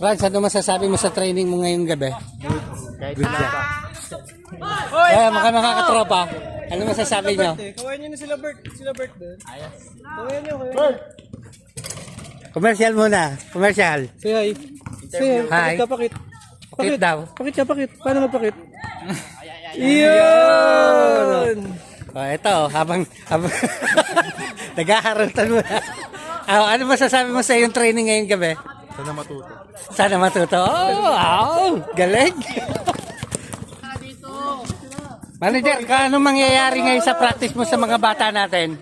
Rans, ano masasabi mo sa training mo ngayong gabi? Kahit Good job. Eh, mga makakatropa. Ano masasabi nyo? Kawain niyo na sila Bert. Sila Bert doon. Ayos. Kawain niyo, kawain niyo. Commercial muna. Commercial. Say hi. Say hi. Hi. Pakit ka, pakit. Pakit daw. Pakit ka, pakit. Paano magpakit? Yun! Oh, ito, habang, habang naghaharantan mo na. Ah, ano masasabi mo sa iyong training ngayong gabi? Sana matuto. Sana matuto. Oh, wow! Galing! Manager, ka, ano mangyayari ngayon sa practice mo sa mga bata natin?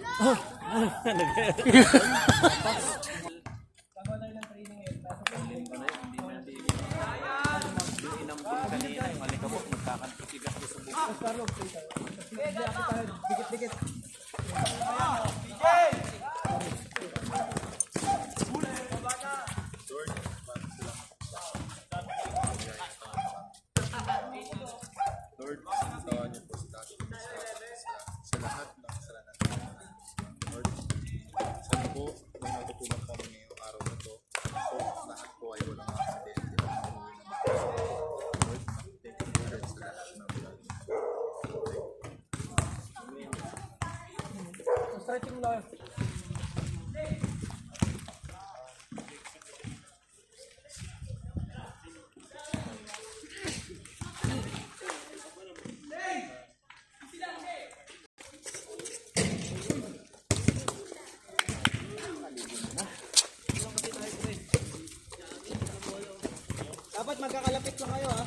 Lord, may matutunan kami ngayong araw na to. So, lahat po ay walang aksidente. Lord, thank you Lord sa lahat ng vlog. Stretching mo lang. Dapat magkakalapit lang kayo ha.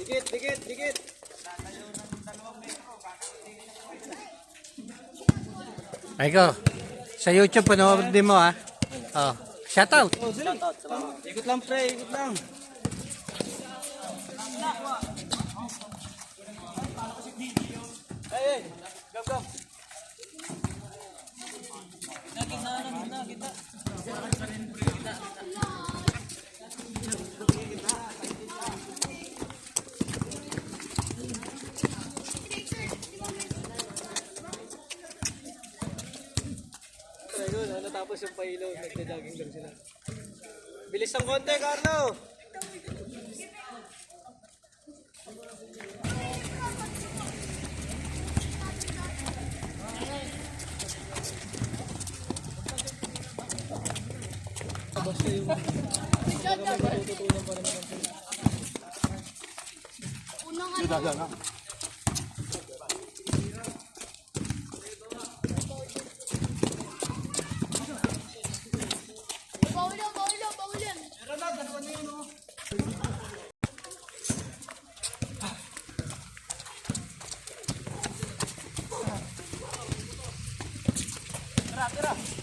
Dikit, dikit, dikit. Aiko, sa YouTube, panood din mo, ha? Oh, shout out. Oh, sila. Ikot lang pre, ikot lang. Hey, hey, go, go. Ayun, ano tapos yung pailaw, nagja-jogging lang sila. Bilis ng konti, Carlo! Basta yung naman ang 안 들어.